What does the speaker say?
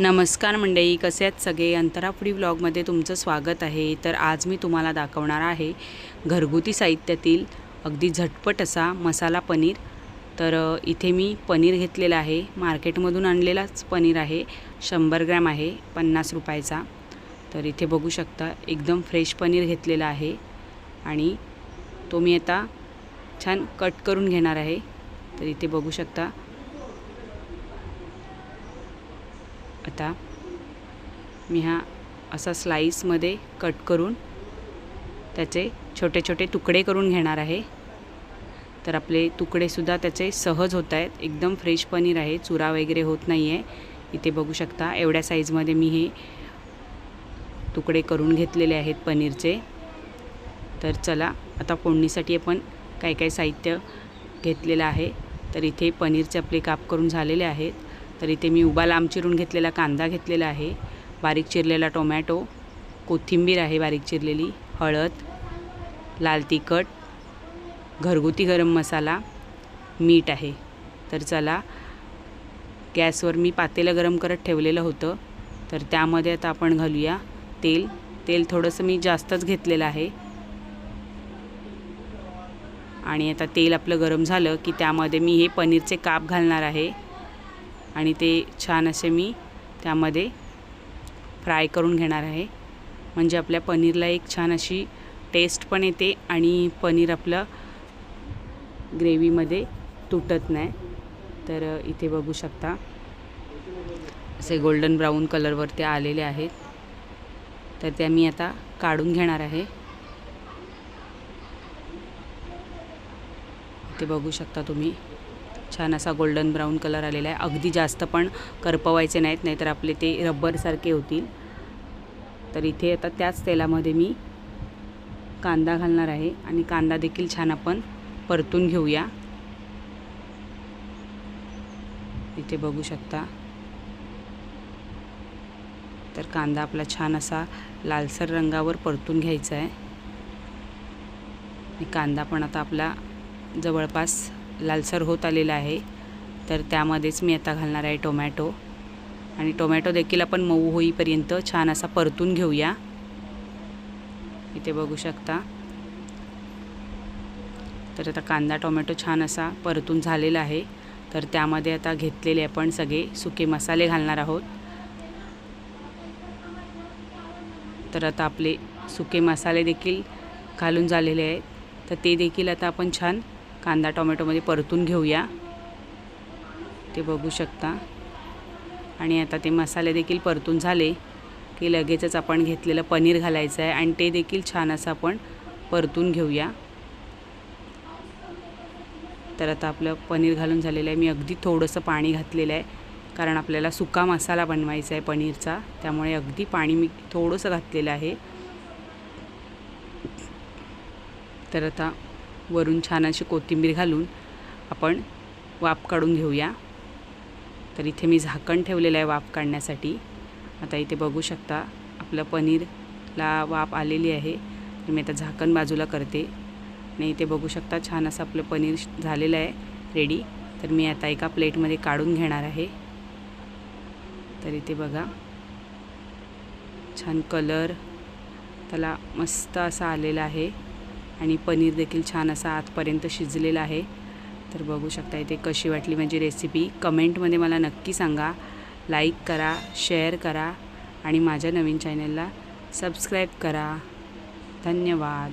नमस्कार मंडळी कसे आहेत सगळे? अंतरापुडी व्लॉगमध्ये तुमचं स्वागत आहे. तर आज मी तुम्हाला दाखवणार आहे घरगुती साहित्यातील अगदी झटपट असा मसाला पनीर. तर इथे मी पनीर घेतलेलं आहे. मार्केटमधून आणलेलाच पनीर आहे. शंभर ग्रॅम आहे पन्नास रुपयाचा. तर इथे बघू शकता एकदम फ्रेश पनीर घेतलेला आहे. आणि तो मी आता छान कट करून घेणार आहे. तर इथे बघू शकता आता मी हा असा स्लाईसमध्ये कट करून त्याचे छोटे छोटे तुकडे करून घेणार आहे. तर आपले तुकडेसुद्धा त्याचे सहज होत आहेत. एकदम फ्रेश पनीर आहे. चुरा वगैरे होत नाही आहे इथे बघू शकता एवढ्या साईजमध्ये मी हे तुकडे करून घेतलेले आहेत पनीरचे. तर चला आता फोडणीसाठी आपण काय काय साहित्य घेतलेलं आहे. तर इथे पनीरचे आपले काप करून झालेले आहेत. तर इथे मी उभा लांब चिरून घेतलेला कांदा घेतलेला आहे. बारीक चिरलेला टोमॅटो कोथिंबीर आहे बारीक चिरलेली हळद लाल तिखट घरगुती गरम मसाला मीठ आहे. तर चला गॅसवर मी पातेलं गरम करत ठेवलेलं होतं. तर त्यामध्ये आता आपण घालूया तेल. तेल थोडंसं मी जास्तच घेतलेलं आहे. आणि आता तेल आपलं गरम झालं की त्यामध्ये मी हे पनीरचे काप घालणार आहे. आणि ते छान असे मी त्यामध्ये फ्राय करून घेणार आहे. म्हणजे आपल्या पनीरला एक छान अशी टेस्ट पण येते आणि पनीर आपलं ग्रेव्हीमध्ये तुटत नाही. तर इथे बघू शकता. असे गोल्डन ब्राऊन कलरवर ते आलेले आहेत. तर त्या मी आता काढून घेणार आहे. इथे बघू शकता तुम्ही. छान असा गोल्डन ब्राऊन कलर आलेला आहे. अगदी जास्त पण करपवायचे नाहीत नाहीतर आपले ते रब्बरसारखे होतील. तर इथे आता त्याच तेलामध्ये मी कांदा घालणार आहे आणि कांदा देखील छान आपण परतून घेऊया. इथे बघू शकता. तर कांदा आपला छान असा लालसर रंगावर परतून घ्यायचा आहे. कांदा पण आता आपला जवळपास लालसर होत आलेला आहे. तर त्यामध्येच मी आता घालणार आहे टोमॅटो. आणि टोमॅटो देखील आपण मऊ होईपर्यंत छान असा परतून घेऊया. इथे बघू शकता. तर आता कांदा टोमॅटो छान असा परतून झालेला आहे. तर त्यामध्ये आता घेतलेले आपण सगळे सुके मसाले घालणार आहोत. तर आता आपले सुके मसाले देखील घालून झालेले आहेत. तर ते देखील आता आपण छान कांदा टोमॅटोमध्ये परतून घेऊया. ते बघू शकता. आणि आता ते मसाले देखील परतून झाले की लगेचच आपण घेतलेलं पनीर घालायचं आहे आणि ते देखील छान असं आपण परतून घेऊया. तर आता आपलं पनीर घालून झालेलं आहे. मी अगदी थोडंसं पाणी घातलेलं आहे कारण आपल्याला सुका मसाला बनवायचा आहे पनीरचा. त्यामुळे अगदी पाणी मी थोडंसं घातलेलं आहे. तर आता वरून छान अशी कोथिंबीर घालून आपण वाफ काढून घेऊया. तर इथे मी झाकण ठेवलेलं आहे वाफ काढण्यासाठी. आता इथे बघू शकता आपलं पनीरला वाफ आलेली आहे. तर मी आता झाकण बाजूला करते. आणि इथे बघू शकता छान असं आपलं पनीर झालेलं आहे रेडी तर मी आता एका प्लेटमध्ये काढून घेणार आहे. तर इथे बघा. छान कलर त्याला मस्त असा आलेला आहे. आणि पनीर देखील छान असा आतपर्यंत शिजलेला आहे. तर बघू शकता इथे कशी वाटली माझी रेसिपी कमेंटमध्ये मला नक्की सांगा. लाईक करा शेअर करा आणि माझ्या नवीन चॅनलला सबस्क्राईब करा. धन्यवाद.